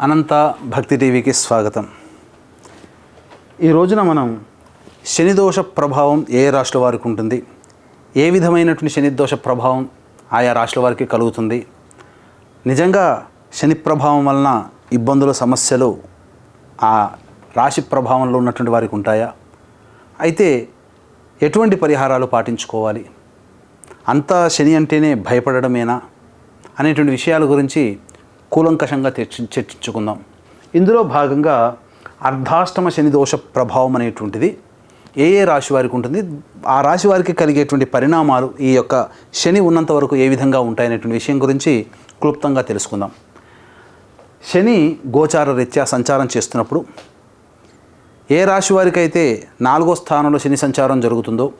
అనంత భక్తి టీవీకి స్వాగతం. ఈ రోజున మనం శనిదోష ప్రభావం ఏ రాష్ట్ర వారికి ఉంటుంది? ఏ విధమైనటువంటి శనిదోష ప్రభావం ఆయా రాశుల వారికి కలుగుతుంది? నిజంగా శని ప్రభావం వలన ఇబ్బందులు సమస్యలు ఆ రాశి ప్రభావంలో ఉన్నటువంటి వారికి ఉంటాయా? అయితే ఎటువంటి పరిహారాలు పాటించుకోవాలి? అంతా శని అంటేనే భయపడడమేనా? అనేటువంటి విషయాల గురించి కూలంకషంగా చర్చించుకుందాం ఇందులో భాగంగా అర్ధాష్టమ శని దోష ప్రభావం అనేటువంటిది ఏ ఏ రాశి వారికి ఉంటుంది ఆ రాశి వారికి కలిగేటువంటి పరిణామాలు ఈ యొక్క శని ఉన్నంత వరకు ఏ విధంగా ఉంటాయనేటువంటి విషయం గురించి క్లుప్తంగా తెలుసుకుందాం. శని గోచార రీత్యా సంచారం చేస్తున్నప్పుడు ఏ రాశి వారికైతే నాలుగో స్థానంలో శని సంచారం జరుగుతుందో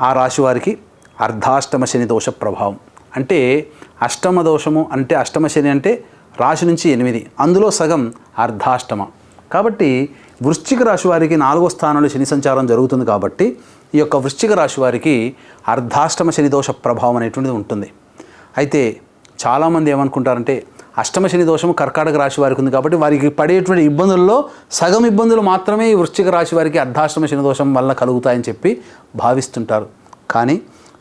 ఆ రాశి వారికి అర్ధాష్టమ శని దోష ప్రభావం. అంటే అష్టమ దోషము అంటే అష్టమ శని అంటే రాశి నుంచి ఎనిమిది. అందులో సగం అర్ధాష్టమ. కాబట్టి వృశ్చిక రాశి వారికి నాలుగో స్థానంలో శని సంచారం జరుగుతుంది కాబట్టి ఈ యొక్క వృశ్చిక రాశి వారికి అర్ధాష్టమ శని దోష ప్రభావం అనేటువంటిది ఉంటుంది. అయితే చాలామంది ఏమనుకుంటారంటే అష్టమ శని దోషము కర్కాటక రాశి వారికి ఉంది కాబట్టి వారికి పడేటువంటి ఇబ్బందుల్లో సగం ఇబ్బందులు మాత్రమే ఈ వృశ్చిక రాశి వారికి అర్ధాష్టమ శని దోషం వల్ల కలుగుతాయని చెప్పి భావిస్తుంటారు. కానీ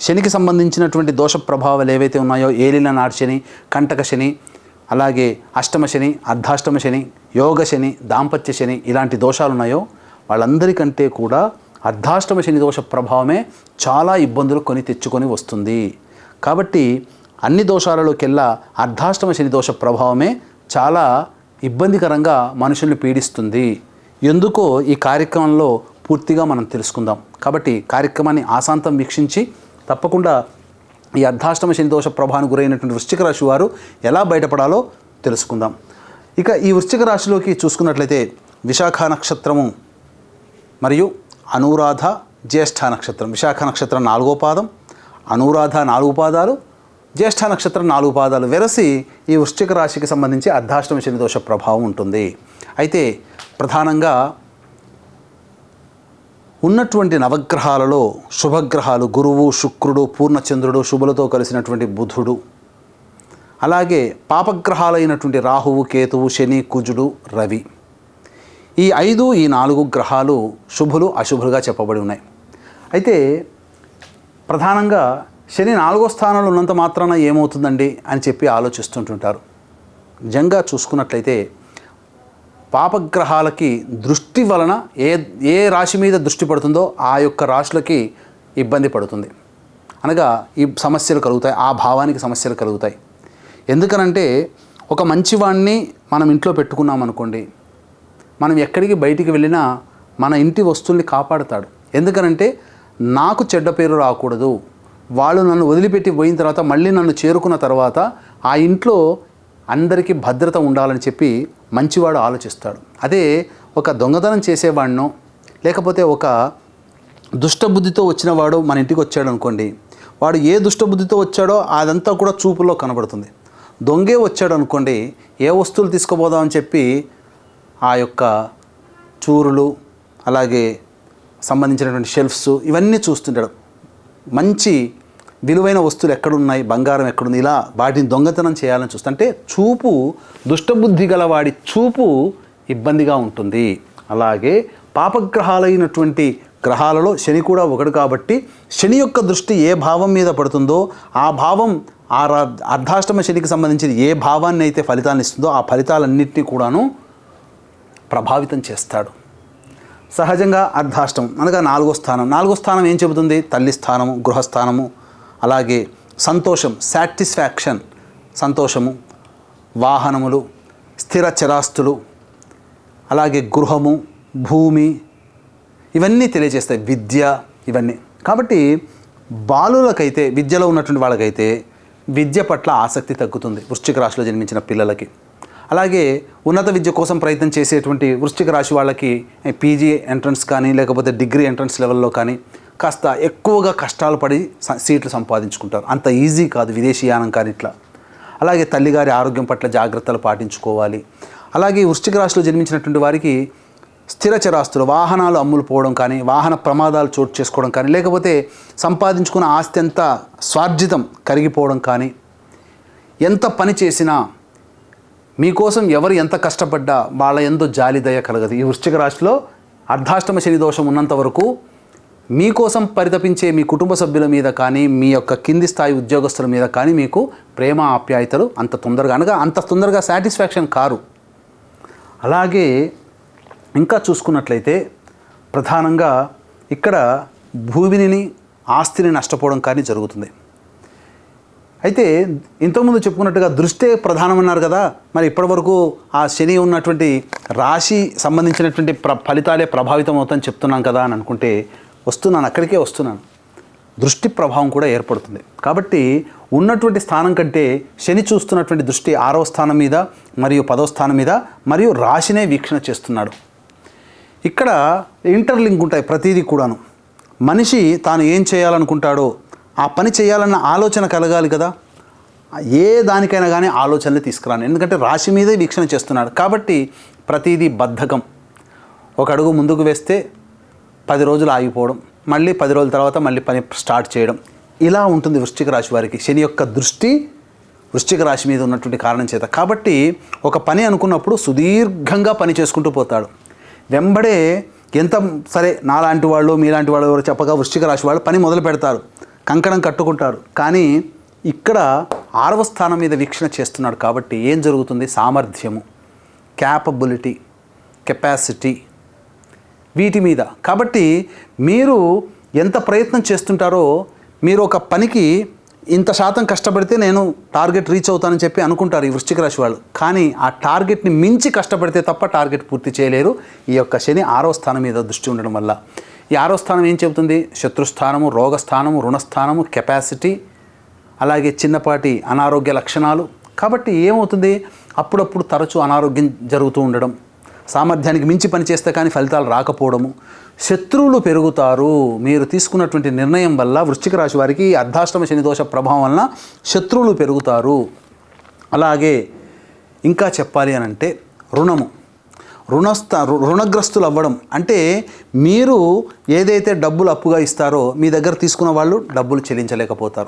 శనికి సంబంధించినటువంటి దోష ప్రభావాలు ఏవైతే ఉన్నాయో ఏలిన నాటి శని కంటక శని అలాగే అష్టమ శని అర్ధాష్టమ శని యోగ శని దాంపత్య శని ఇలాంటి దోషాలు ఉన్నాయో వాళ్ళందరికంటే కూడా అర్ధాష్టమ శని దోష ప్రభావమే చాలా ఇబ్బందులు కొని తెచ్చుకొని వస్తుంది. కాబట్టి అన్ని దోషాలలోకెల్లా అర్ధాష్టమ శని దోష ప్రభావమే చాలా ఇబ్బందికరంగా మనుషుల్ని పీడిస్తుంది. ఎందుకో ఈ కార్యక్రమంలో పూర్తిగా మనం తెలుసుకుందాం. కాబట్టి కార్యక్రమాన్ని ఆశాంతం వీక్షించి తప్పకుండా ఈ అర్ధాష్టమ శనిదోష ప్రభాను గురైనటువంటి వృశ్చిక రాశి వారు ఎలా బయటపడాలో తెలుసుకుందాం. ఇక ఈ వృశ్చిక రాశిలోకి చూసుకున్నట్లయితే విశాఖ నక్షత్రము మరియు అనురాధ జ్యేష్ఠ నక్షత్రం. విశాఖ నక్షత్రం నాలుగో పాదం అనురాధ నాలుగు పాదాలు జ్యేష్ఠ నక్షత్రం నాలుగు పాదాలు వెరసి ఈ వృశ్చిక రాశికి సంబంధించి అర్ధాష్టమ శనిదోష ప్రభావం ఉంటుంది. అయితే ప్రధానంగా ఉన్నటువంటి నవగ్రహాలలో శుభగ్రహాలు గురువు శుక్రుడు పూర్ణచంద్రుడు శుభులతో కలిసినటువంటి బుధుడు. అలాగే పాపగ్రహాలైనటువంటి రాహువు కేతువు శని కుజుడు రవి. ఈ ఐదు ఈ నాలుగు గ్రహాలు శుభులు అశుభులుగా చెప్పబడి ఉన్నాయి. అయితే ప్రధానంగా శని నాలుగో స్థానంలో ఉన్నంత మాత్రాన ఏమవుతుందండి అని చెప్పి ఆలోచిస్తుంటుంటారు. నిజంగా చూసుకున్నట్లయితే పాపగ్రహాలకి దృష్టి వలన ఏ ఏ రాశి మీద దృష్టి పడుతుందో ఆ యొక్క రాశులకి ఇబ్బంది పడుతుంది. అనగా ఈ సమస్యలు కలుగుతాయి ఆ భావానికి సమస్యలు కలుగుతాయి. ఎందుకనంటే ఒక మంచివాణ్ణి మనం ఇంట్లో పెట్టుకున్నాం అనుకోండి మనం ఎక్కడికి బయటికి వెళ్ళినా మన ఇంటి వస్తువుల్ని కాపాడుతాడు. ఎందుకనంటే నాకు చెడ్డ పేరు రాకూడదు వాళ్ళు నన్ను వదిలిపెట్టి పోయిన తర్వాత మళ్ళీ నన్ను చేరుకున్న తర్వాత ఆ ఇంట్లో అందరికీ భద్రత ఉండాలని చెప్పి మంచివాడు ఆలోచిస్తాడు. అదే ఒక దొంగతనం చేసేవాడినో లేకపోతే ఒక దుష్టబుద్ధితో వచ్చిన వాడు మన ఇంటికి వచ్చాడు అనుకోండి వాడు ఏ దుష్టబుద్ధితో వచ్చాడో అదంతా కూడా చూపులో కనబడుతుంది. దొంగే వచ్చాడు అనుకోండి ఏ వస్తువులు తీసుకుపోదామని చెప్పి ఆ యొక్క చూరులు అలాగే సంబంధించినటువంటి షెల్ఫ్స్ ఇవన్నీ చూస్తుంటాడు. మంచి విలువైన వస్తువులు ఎక్కడున్నాయి బంగారం ఎక్కడుంది ఇలా వాటిని దొంగతనం చేయాలని చూస్తుంటే చూపు దుష్టబుద్ధి గలవాడి చూపు ఇబ్బందిగా ఉంటుంది. అలాగే పాపగ్రహాలైనటువంటి గ్రహాలలో శని కూడా ఒకడు కాబట్టి శని యొక్క దృష్టి ఏ భావం మీద పడుతుందో ఆ భావం ఆ అర్ధాష్టమ శనికి సంబంధించిన ఏ భావాన్ని అయితే ఫలితాన్ని ఇస్తుందో ఆ ఫలితాలన్నింటినీ కూడాను ప్రభావితం చేస్తాడు. సహజంగా అర్ధాష్టం అనగా నాలుగో స్థానం. నాలుగో స్థానం ఏం చెబుతుంది? తల్లి స్థానము గృహస్థానము. అలాగే సంతోషం సాటిస్ఫాక్షన్ సంతోషము వాహనములు స్థిర చరాస్తులు అలాగే గృహము భూమి ఇవన్నీ తెలియజేస్తాయి. విద్య ఇవన్నీ. కాబట్టి బాలులకైతే విద్యలో ఉన్నటువంటి వాళ్ళకైతే విద్య పట్ల ఆసక్తి తగ్గుతుంది వృశ్చిక రాశిలో జన్మించిన పిల్లలకి. అలాగే ఉన్నత విద్య కోసం ప్రయత్నం చేసేటువంటి వృశ్చిక రాశి వాళ్ళకి పీజీ ఎంట్రన్స్ కానీ లేకపోతే డిగ్రీ ఎంట్రన్స్ లెవెల్లో కానీ కాస్త ఎక్కువగా కష్టాలు పడి సీట్లు సంపాదించుకుంటారు. అంత ఈజీ కాదు విదేశీయానం కానీ ఇట్లా. అలాగే తల్లిగారి ఆరోగ్యం పట్ల జాగ్రత్తలు పాటించుకోవాలి. అలాగే వృష్టిక రాశిలో జన్మించినటువంటి వారికి స్థిర చరాస్తులు వాహనాలు అమ్ములు పోవడం కానీ వాహన ప్రమాదాలు చోటు చేసుకోవడం కానీ లేకపోతే సంపాదించుకున్న ఆస్తి అంతా స్వార్జితం కరిగిపోవడం కానీ ఎంత పని చేసినా మీకోసం ఎవరు ఎంత కష్టపడ్డా వాళ్ళ ఎందు జాలిదయ కలగదు. ఈ వృశ్చిక రాశిలో అర్ధాష్టమ శని దోషం ఉన్నంత వరకు మీకోసం పరితపించే మీ కుటుంబ సభ్యుల మీద కానీ మీ యొక్క కింది స్థాయి ఉద్యోగస్తుల మీద కానీ మీకు ప్రేమ ఆప్యాయతలు అంత తొందరగా అనగా అంత తొందరగా సాటిస్ఫాక్షన్ కారు. అలాగే ఇంకా చూసుకున్నట్లయితే ప్రధానంగా ఇక్కడ భూమిని ఆస్తిని నష్టపోవడం కానీ జరుగుతుంది. అయితే ఇంతకుముందు చెప్పుకున్నట్టుగా దృష్టే ప్రధానమన్నారు కదా మరి ఇప్పటివరకు ఆ శని ఉన్నటువంటి రాశి సంబంధించినటువంటి ప్ర ఫలితాలే ప్రభావితం అవుతాయని చెప్తున్నాం కదా అని అనుకుంటే వస్తున్నాను అక్కడికే వస్తున్నాను. దృష్టి ప్రభావం కూడా ఏర్పడుతుంది. కాబట్టి ఉన్నటువంటి స్థానం కంటే శని చూస్తున్నటువంటి దృష్టి ఆరవ స్థానం మీద మరియు పదవ స్థానం మీద మరియు రాశినే వీక్షణ చేస్తున్నాడు. ఇక్కడ ఇంటర్లింక్ ఉంటాయి ప్రతిదీ కూడాను. మనిషి తాను ఏం చేయాలనుకుంటాడో ఆ పని చేయాలన్న ఆలోచన కలగాలి కదా. ఏ దానికైనా కానీ ఆలోచనలు తీసుకురాను. ఎందుకంటే రాశి మీదే వీక్షణ చేస్తున్నాడు. కాబట్టి ప్రతిదీ బద్ధకం. ఒక అడుగు ముందుకు వేస్తే పది రోజులు ఆగిపోవడం మళ్ళీ పది రోజుల తర్వాత మళ్ళీ పని స్టార్ట్ చేయడం. ఇలా ఉంటుంది వృశ్చిక రాశి వారికి. శని యొక్క దృష్టి వృశ్చిక రాశి మీద ఉన్నటువంటి కారణం చేత. కాబట్టి ఒక పని అనుకున్నప్పుడు సుదీర్ఘంగా పని చేసుకుంటూ పోతాడు. వెంబడే ఎంత సరే నాలాంటి వాళ్ళు మీలాంటి వాళ్ళు ఎవరు చెప్పగా వృశ్చిక రాశి వాళ్ళు పని మొదలు పెడతారు. కంకణం కట్టుకుంటారు. కానీ ఇక్కడ ఆరవ స్థానం మీద వీక్షణ చేస్తున్నాడు కాబట్టి ఏం జరుగుతుంది? సామర్థ్యము క్యాపబిలిటీ కెపాసిటీ వీటి మీద. కాబట్టి మీరు ఎంత ప్రయత్నం చేస్తుంటారో మీరు ఒక పనికి ఇంత శాతం కష్టపడితే నేను టార్గెట్ రీచ్ అవుతానని చెప్పి అనుకుంటారు ఈ వృశ్చిక రాశి వాళ్ళు. కానీ ఆ టార్గెట్ని మించి కష్టపడితే తప్ప టార్గెట్ పూర్తి చేయలేరు. ఈ యొక్క శని ఆరో స్థానం మీద దృష్టి ఉండడం వల్ల. ఈ ఆరో స్థానం ఏం చెబుతుంది? శత్రుస్థానము రోగస్థానము రుణస్థానము కెపాసిటీ అలాగే చిన్నపాటి అనారోగ్య లక్షణాలు. కాబట్టి ఏమవుతుంది? అప్పుడప్పుడు తరచూ అనారోగ్యం జరుగుతూ ఉండడం. సామర్థ్యానికి మించి పనిచేస్తే కానీ ఫలితాలు రాకపోవడము. శత్రువులు పెరుగుతారు. మీరు తీసుకున్నటువంటి నిర్ణయం వల్ల వృశ్చిక రాశి వారికి అర్ధాష్టమ శనిదోష ప్రభావం వలన శత్రువులు పెరుగుతారు. అలాగే ఇంకా చెప్పాలి అని అంటే రుణము. రుణస్థ రు- రుణగ్రస్తులు అవ్వడం అంటే మీరు ఏదైతే డబ్బులు అప్పుగా ఇస్తారో మీ దగ్గర తీసుకున్న వాళ్ళు డబ్బులు చెల్లించలేకపోతారు.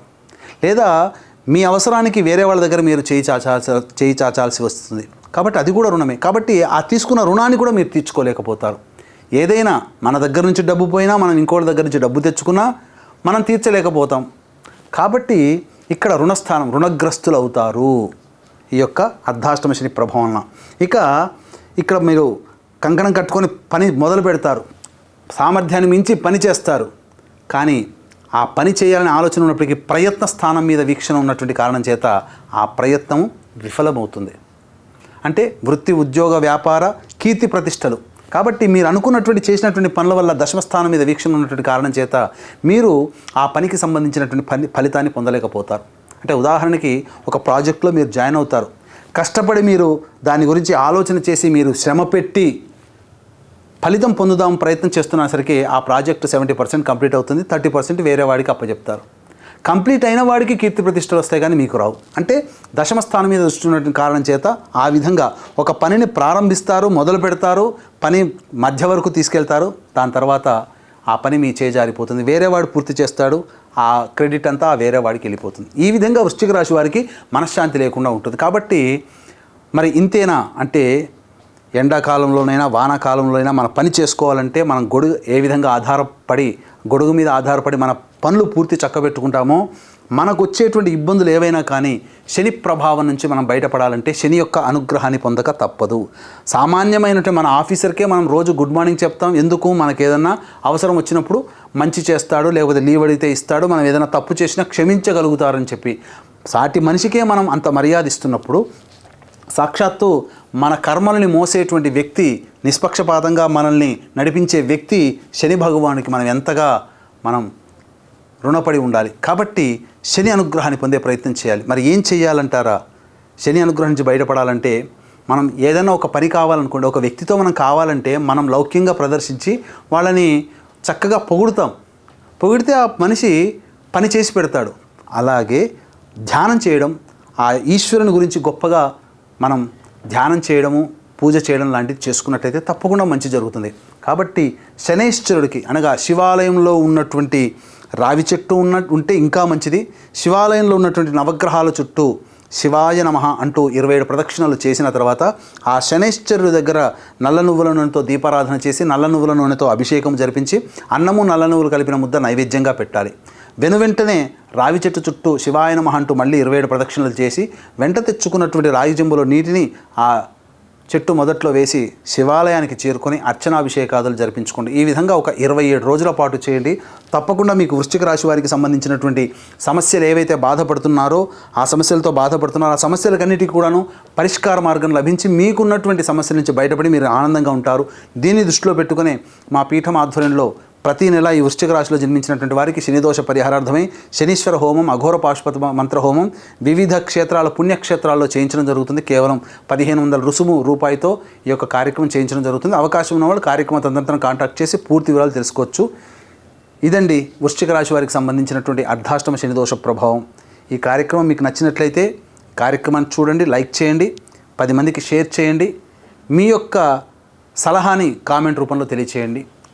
లేదా మీ అవసరానికి వేరే వాళ్ళ దగ్గర మీరు చేయి చాచాల్సి చేయి చాచాల్సి వస్తుంది. కాబట్టి అది కూడా రుణమే. కాబట్టి ఆ తీసుకున్న రుణాన్ని కూడా మీరు తీర్చుకోలేకపోతారు. ఏదైనా మన దగ్గర నుంచి డబ్బు పోయినా మనం ఇంకోటి దగ్గర నుంచి డబ్బు తెచ్చుకున్నా మనం తీర్చలేకపోతాం. కాబట్టి ఇక్కడ రుణస్థానం రుణగ్రస్తులు అవుతారు. ఈ యొక్క అర్ధాష్టమ శని ప్రభావం ఇక ఇక్కడ మీరు కంకణం కట్టుకొని పని మొదలు పెడతారు. సామర్థ్యాన్ని మించి పని చేస్తారు. కానీ ఆ పని చేయాలనే ఆలోచన ఉన్నప్పటికీ ప్రయత్న స్థానం మీద వీక్షణ ఉన్నటువంటి కారణం చేత ఆ ప్రయత్నం విఫలమవుతుంది. అంటే వృత్తి ఉద్యోగ వ్యాపార కీర్తి ప్రతిష్టలు. కాబట్టి మీరు అనుకున్నటువంటి చేసినటువంటి పనుల వల్ల దశమస్థానం మీద వీక్షణ ఉన్నటువంటి కారణం చేత మీరు ఆ పనికి సంబంధించినటువంటి పని ఫలితాన్ని పొందలేకపోతారు. అంటే ఉదాహరణకి ఒక ప్రాజెక్ట్లో మీరు జాయిన్ అవుతారు. కష్టపడి మీరు దాని గురించి ఆలోచన చేసి మీరు శ్రమ పెట్టి ఫలితం పొందుదాం ప్రయత్నం చేస్తున్నసరికి ఆ ప్రాజెక్ట్ సెవెంటీ పర్సెంట్ కంప్లీట్ అవుతుంది థర్టీ పర్సెంట్ వేరే వాడికి అప్పచెప్తారు. కంప్లీట్ అయిన వాడికి కీర్తి ప్రతిష్టలు వస్తాయి కానీ మీకు రావు. అంటే దశమ స్థానం మీద దృష్టి ఉన్నటువంటి కారణం చేత ఆ విధంగా ఒక పనిని ప్రారంభిస్తారు మొదలు పెడతారు పని మధ్య వరకు తీసుకెళ్తారు దాని తర్వాత ఆ పని మీ చేజారిపోతుంది వేరే వాడు పూర్తి చేస్తాడు ఆ క్రెడిట్ అంతా ఆ వేరే వాడికి వెళ్ళిపోతుంది. ఈ విధంగా వృశ్చిక రాశి వారికి మనశ్శాంతి లేకుండా ఉంటుంది. కాబట్టి మరి ఇంతేనా? అంటే ఎండాకాలంలోనైనా వానాకాలంలోనైనా మన పని చేసుకోవాలంటే మనం గొడుగు ఏ విధంగా ఆధారపడి గొడుగు మీద ఆధారపడి మన పనులు పూర్తి చక్కబెట్టుకుంటామో మనకు వచ్చేటువంటి ఇబ్బందులు ఏవైనా కానీ శని ప్రభావం నుంచి మనం బయటపడాలంటే శని యొక్క అనుగ్రహాన్ని పొందక తప్పదు. సామాన్యమైనటువంటి మన ఆఫీసర్కే మనం రోజు గుడ్ మార్నింగ్ చెప్తాం. ఎందుకు? మనకి ఏదన్నా అవసరం వచ్చినప్పుడు మంచి చేస్తాడు లేకపోతే లీవ్ అడిగితే ఇస్తాడు మనం ఏదైనా తప్పు చేసినా క్షమించగలుగుతారని చెప్పి. సాటి మనిషికే మనం అంత మర్యాద ఇస్తున్నప్పుడు సాక్షాత్తు మన కర్మలని మోసేటువంటి వ్యక్తి నిష్పక్షపాతంగా మనల్ని నడిపించే వ్యక్తి శని భగవానికి మనం ఎంతగా మనం రుణపడి ఉండాలి. కాబట్టి శని అనుగ్రహాన్ని పొందే ప్రయత్నం చేయాలి. మరి ఏం చేయాలంటారా? శని అనుగ్రహం నుంచి బయటపడాలంటే మనం ఏదైనా ఒక పని కావాలనుకోండి ఒక వ్యక్తితో మనం కావాలంటే మనం లౌక్యంగా ప్రదర్శించి వాళ్ళని చక్కగా పొగుడుతాం. పొగిడితే ఆ మనిషి పని చేసి పెడతాడు. అలాగే ధ్యానం చేయడం ఆ ఈశ్వరుని గురించి గొప్పగా మనం ధ్యానం చేయడము పూజ చేయడం లాంటిది చేసుకున్నట్టయితే తప్పకుండా మంచి జరుగుతుంది. కాబట్టి శనేశ్వరుడికి అనగా శివాలయంలో ఉన్నటువంటి రావి చెట్టు ఉన్న ఉంటే ఇంకా మంచిది. శివాలయంలో ఉన్నటువంటి నవగ్రహాల చుట్టూ శివాయ నమ అంటూ ఇరవై ఏడు ప్రదక్షిణలు చేసిన తర్వాత ఆ శనైశ్చరుడి దగ్గర నల్ల నువ్వుల నూనెతో దీపారాధన చేసి నల్ల నువ్వుల నూనెతో అభిషేకం జరిపించి అన్నము నల్ల నువ్వులు కలిపిన ముద్ద నైవేద్యంగా పెట్టాలి. వెను వెంటనే రావి చెట్టు చుట్టూ శివాయ నమః అంటూ మళ్ళీ ఇరవై ఏడు ప్రదక్షిణలు చేసి వెంట తెచ్చుకున్నటువంటి రాగి చెంబులో నీటిని ఆ చెట్టు మొదట్లో వేసి శివాలయానికి చేరుకొని అర్చనాభిషేకాదులు జరిపించుకోండి. ఈ విధంగా ఒక ఇరవై ఏడు రోజుల పాటు చేయండి. తప్పకుండా మీకు వృశ్చిక రాశి వారికి సంబంధించినటువంటి సమస్యలు ఏవైతే బాధపడుతున్నారో ఆ సమస్యలతో బాధపడుతున్నారో ఆ సమస్యలకన్నిటికీ కూడాను పరిష్కార మార్గం లభించి మీకున్నటువంటి సమస్యల నుంచి బయటపడి మీరు ఆనందంగా ఉంటారు. దీన్ని దృష్టిలో పెట్టుకుని మా పీఠం ఆధ్వర్యంలో ప్రతి నెల ఈ వృశ్చిక రాశిలో జన్మించినటువంటి వారికి శనిదోష పరిహారార్థమై శనీశ్వర హోమం అఘోర పాశుపత మంత్ర హోమం వివిధ క్షేత్రాల పుణ్యక్షేత్రాల్లో చేయించడం జరుగుతుంది. కేవలం పదిహేను వందల రుసుము రూపాయితో ఈ యొక్క కార్యక్రమం చేయించడం జరుగుతుంది. అవకాశం ఉన్న వాళ్ళు కార్యక్రమ తదనంతరం కాంటాక్ట్ చేసి పూర్తి వివరాలు తెలుసుకోవచ్చు. ఇదండి వృశ్చిక రాశి వారికి సంబంధించినటువంటి అర్ధాష్టమ శనిదోష ప్రభావం. ఈ కార్యక్రమం మీకు నచ్చినట్లయితే కార్యక్రమాన్ని చూడండి లైక్ చేయండి పది మందికి షేర్ చేయండి. మీ యొక్క సలహాని కామెంట్ రూపంలో తెలియచేయండి.